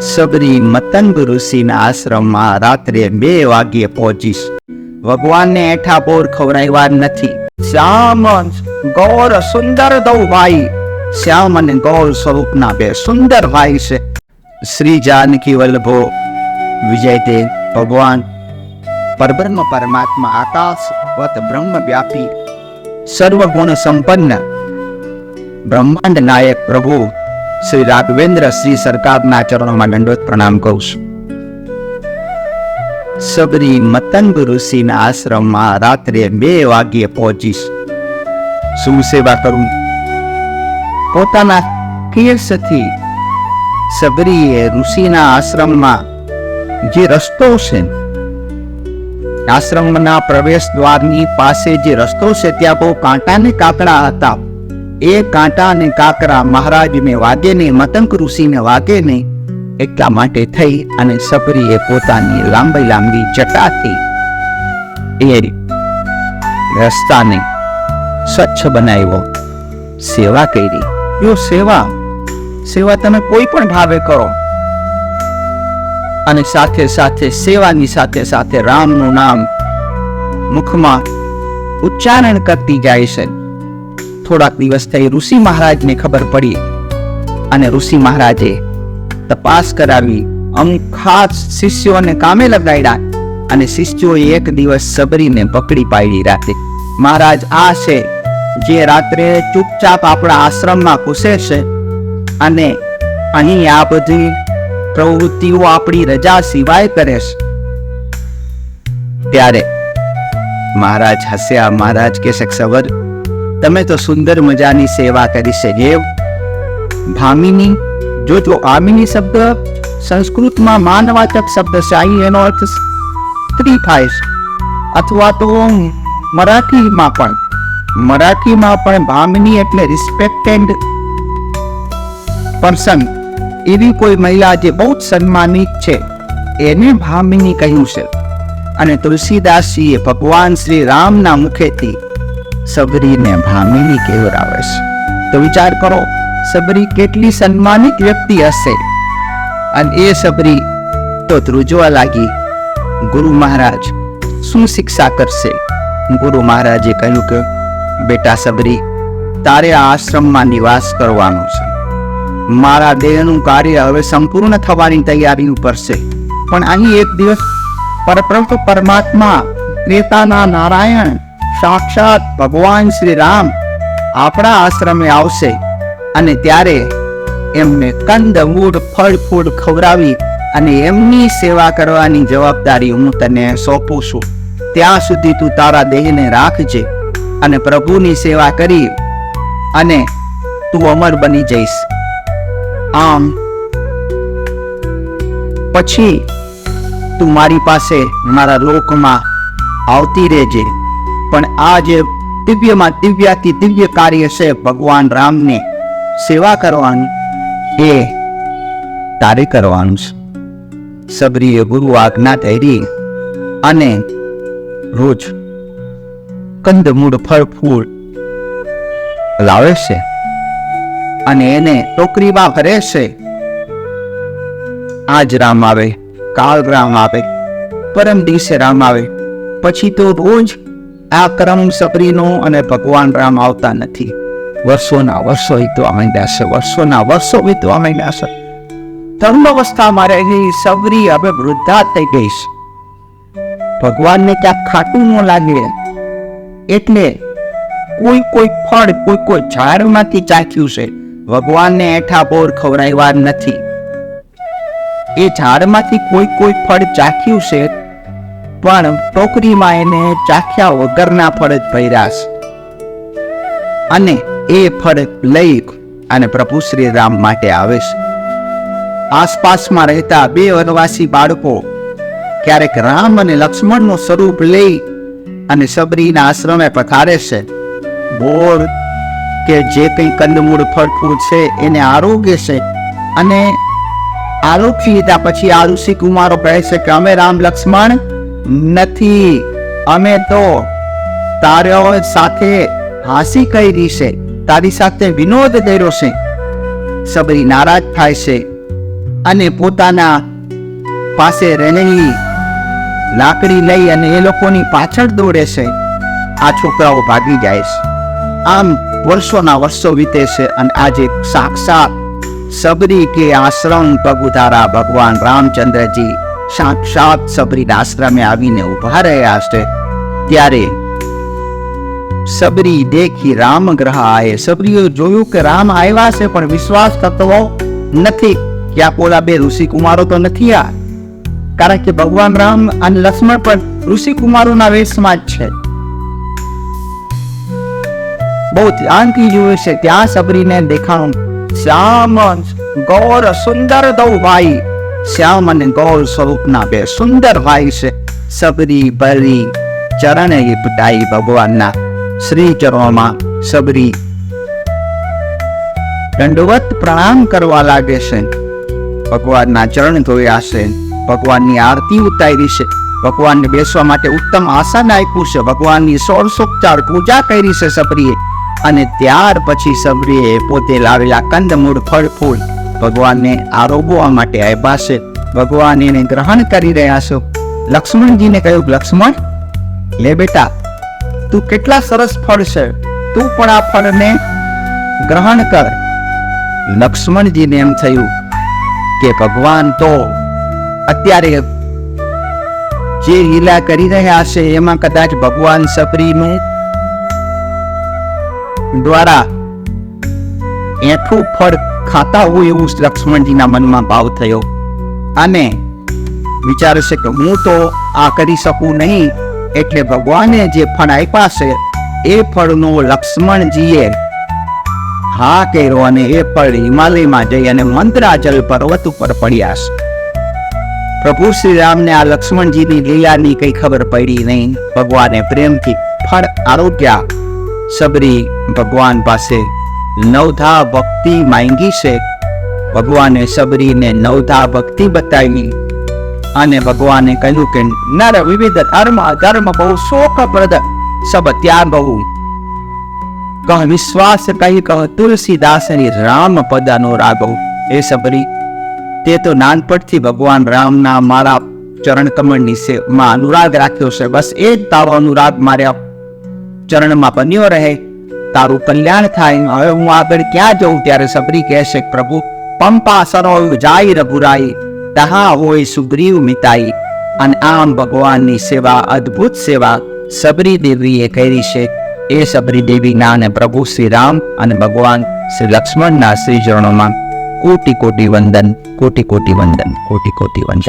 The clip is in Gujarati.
સબરી મતંગ ઋષિના આશ્રમમાં રાત્રે બે વાગ્યે પહોંચીશ. ભગવાનને એઠા બોર ખવડાવ્યા નથી. શ્યામ ગૌર સુંદર દઉં ભાઈ શ્યામ અને ગૌર સ્વરૂપના બે સુંદર ભાઈ છે. શ્રી જાનકી વલ્લભો વિજય દેવ ભગવાન. પરબ્રહ્મ પરમાત્મા આકાશ, વત બ્રહ્મ વ્યાપી. સર્વગુણ સંપન્ન. બ્રહ્માંડ નાયક પ્રભુ. શ્રી રાઘવેન્દ્ર શ્રી સરકારના ચરણોમાં દંડોત પ્રણામ કરું છું. સબરી મતંગ ઋષિના આશ્રમમાં રાત્રે બે વાગ્યે પહોંચીશ. શું સેવા કરું? પોતાના કેસથી સબરીએ ઋષિના આશ્રમમાં જે રસ્તો છે આશ્રમના પ્રવેશ દ્વારની પાસે જે રસ્તો છે, ત્યાં બહુ કાંટા ને કાકડા હતા. એ કાંટા અને કાકરા મહારાજને વાગે ને મતંક ઋષિને વાગે ને એટલા માટે થઈ અને સબરીએ પોતાની લાંબી લાંબી જટાથી એ રસ્તાને સ્વચ્છ બનાવ્યો, સેવા કરી. જો સેવા સેવા તમે કોઈ પણ ભાવે કરો. અને સાથે સાથે સેવાની સાથે સાથે રામનું નામ મુખમાં ઉચ્ચારણ કરતી જાય છે. થોડાક દિવસ થઈ ઋષિ મહારાજને ખબર પડી અને ઋષિ મહારાજે તપાસ કરાવી ખાસ શિષ્યોને કામે લગાડ્યા અને શિષ્યોએ એક દિવસ સબરીને પકડી પાડી રાતે. મહારાજ આ છે જે રાત્રે ચૂપચાપ આપણા આશ્રમમાં ઘૂસે છે અને અહીં આ બધી પ્રવૃત્તિઓ આપણી રજા સિવાય કરે છે. ત્યારે મહારાજ હસ્યા. મહારાજ કે સબર તમે તો સુંદર મજાની સેવા કરી છે જેવ ભામિની, જો જો આમિની શબ્દ સંસ્કૃતમાં માનવાચક શબ્દ છે, અહીં એનો અર્થ સ્ત્રી થાય છે. અથવા તો મરાઠીમાં પણ. મરાઠીમાં પણ ભામિની એટલે રિસ્પેક્ટેડ પર્સન એવી કોઈ મહિલા જે બહુ જ સન્માનિત છે, એને ભામિની કહ્યું છે. અને તુલસીદાસજીએ ભગવાન શ્રી રામના મુખેથી સબરીને ભામિની કહેવરાવે છે તો વિચાર કરો, સબરી કેટલી સન્માનિત વ્યક્તિ હશે. અને એ સબરી તો ધ્રુજવા લાગી, ગુરુ મહારાજ, શું શિક્ષા કરશે? ગુરુ મહારાજે કહ્યું કે, બેટા સબરી, તારે આ આશ્રમમાં નિવાસ કરવાનો છે. મારા દેહનું કાર્ય હવે સંપૂર્ણ થવાની તૈયારી ઉપર છે પણ અહીં એક દિવસ પરપ્રભુ પરમાત્મા, ત્રેતાના નારાયણ સાક્ષાત ભગવાન શ્રી રામ આપણા આશ્રમે આવશે અને ત્યારે એમને કંદ મૂળ ફળ ફૂડ ખવડાવી અને એમની સેવા કરવાની જવાબદારી હું તને સોંપું છું. ત્યાં સુધી તું તારા દેહને રાખજે અને પ્રભુની સેવા કરી અને તું અમર બની જઈશ. આમ પછી તું મારી પાસે મારા લોકમાં આવતી રહેજે. પણ આ જે દિવ્યમાં દિવ્યાથી દિવ્ય કાર્ય છે ભગવાન રામને સેવા કરવાનું. એ તારે કરવાનું છે. સબરીએ ગુરુ આજ્ઞા ધરી અને રોજ કંદમૂળ ફળ ફૂલ લાવે છે અને એને ટોકરીમાં ભરે છે. આજ રામ આવે, કાલ રામ આવે, પરમ દિવસે રામ આવે. પછી તો રોજ આ ક્રમ સબરીનો અને ભગવાન રામ આવતા નથી. વર્ષોના વર્ષો વીતવા માંડ્યા છે, વર્ષોના વર્ષો વીતવા માંડ્યા છે. તરુણ અવસ્થામાં રહેલી સબરી હવે વૃદ્ધા થઈ ગઈ છે. ભગવાનને ક્યાંક ખાટું ન લાગે. એટલે કોઈ કોઈ ફળ કોઈ કોઈ ઝાડમાંથી ચાખ્યું છે. ભગવાનને એઠા બોર ખવડાવ્યા નથી. એ ઝાડમાંથી કોઈ કોઈ ફળ ચાખ્યું છે પણ ટોકરીમાં એને ચાખ્યા વગરના ફળ જ ભર્યા અને એ ફળ લઈ અને પ્રભુ શ્રી રામ માટે આવે છે. આસપાસમાં રહેતા બે વનવાસી બાળકો ક્યારેક રામ અને લક્ષ્મણનું સ્વરૂપ લઈ અને સબરીના આશ્રમે પથારે છે. બોર કે જે કંઈ કંદમૂળ ફળફૂળ છે એને આરોગ્ય છે અને આરોગ્ય લીધા પછી આરુષિ કુમારો કહે છે કે, અમે રામ લક્ષ્મણ નથી. અમે તો તારો સાથે હાસી કરી છે. તારી સાથે વિનોદ કર્યો છે. સબરી નારાજ થાય છે. અને પોતાના પાસે રહેલી લાકડી લઈ અને એ લોકોની પાછળ દોડે છે. આ છોકરાઓ ભાગી જાય છે. આમ વર્ષોના વર્ષો વીતે છે અને આજે સાક્ષાત સબરી કે આશ્રમ પગુધારા ભગવાન રામચંદ્રજી સાક્ષાત સબરીના આશ્રમે આવીને ઊભા રહ્યા છે ત્યારે સબરી દેખી રામ ગ્રહ આયે સબરીએ જોયું કે રામ આવ્યા છે, પણ વિશ્વાસ કરતો નથી. કે આ પોલા બે ઋષિ કુમારો તો નથી આ? કારણ કે ભગવાન રામ અને લક્ષ્મણ પણ ઋષિ કુમારોના વેશમાં જ છે. બહુ ધ્યાનથી જોયું છે ત્યાં સબરીને દેખાણું શ્યામ ગૌર, સુંદર દઉ ભાઈ. શ્યામ અને ગૌર સ્વરૂપના બે સુંદર ભાઈ છે. સબરી, બરી, ચરણ પટાઈ ભગવાનના શ્રી ચરણોમાં સબરી દંડવત પ્રણામ કરવા લાગે છે. ભગવાનના ચરણ ધોયા છે. ભગવાનની આરતી ઉતારી છે. ભગવાનને બેસવા માટે ઉત્તમ આસન આપ્યું છે. ભગવાનની સોળસોપચાર પૂજા કરી છે સબરીએ. અને ત્યાર પછી સબરીએ પોતે લાવેલા કંદમૂળ ફળ ફૂલ ભગવાનને આરોગવા માટે આવ્યા છે. ભગવાન એને ગ્રહણ કરી રહ્યા છો. લક્ષ્મણજીને કહ્યું, લક્ષ્મણ, લે બેટા, તું કેટલા સરસ ફળ છે. તું પણ આ ફળને ગ્રહણ કર. લક્ષ્મણજીને એમ થયું કે ભગવાન તો અત્યારે જે લીલા કરી રહ્યા છે, એમાં કદાચ ભગવાન સબરીને દ્વારા એઠું ફળ ખાતા હોય એવું લક્ષ્મણજીના મનમાં ભાવ થયો. અને વિચારે છે કે હું તો આ કરી શકું નહીં, એટલે ભગવાને જે ફળ આપ્યા છે, એ ફળનો લક્ષ્મણજીએ હા કર્યો અને એ ફળ હિમાલયમાં જઈ અને મંત્રાચલ પર્વત ઉપર પડ્યા છે. પ્રભુ શ્રી રામને આ લક્ષ્મણજીની લીલાની કઈ ખબર પડી નહીં. ભગવાને પ્રેમથી ફળ આરોગ્યા. સબરી ભગવાન પાસે નવધા ભક્તિ માંગી છે. ભગવાને સબરીને નવધા ભક્તિ બતાવી અને ભગવાને કહ્યું કે, નર વિવિધ ધર્મ ધર્મ બહુ શોકપ્રદ, સબ ત્યાગ કહ, વિશ્વાસ કહી કહ તુલસીદાસની રામ પદ અનુરાગ એ સબરી, તે તો નાનપણથી ભગવાન રામના મારા ચરણ કમળની સેવામાં અનુરાગ રાખ્યો છે. બસ એ જ તારો અનુરાગ માર્યા. ચરણમાં બન્યો રહે. તારું કલ્યાણ થાય. હવે હું આગળ ક્યાં જઉં? ત્યારે સબરી કહેશે, પ્રભુ પંપા જાય રઘુરાઈ. તહા હોય સુગ્રીવ મિતાઈ. અને આમ ભગવાનની સેવા, અદ્ભુત સેવા સબરી દેવીએ કરી છે. એ સબરી દેવીના અને પ્રભુ શ્રી રામ અને ભગવાન શ્રી લક્ષ્મણના શ્રી ચરણોમાં કોટી કોટી વંદન, કોટી કોટી વંદન, કોટી કોટી વંદન.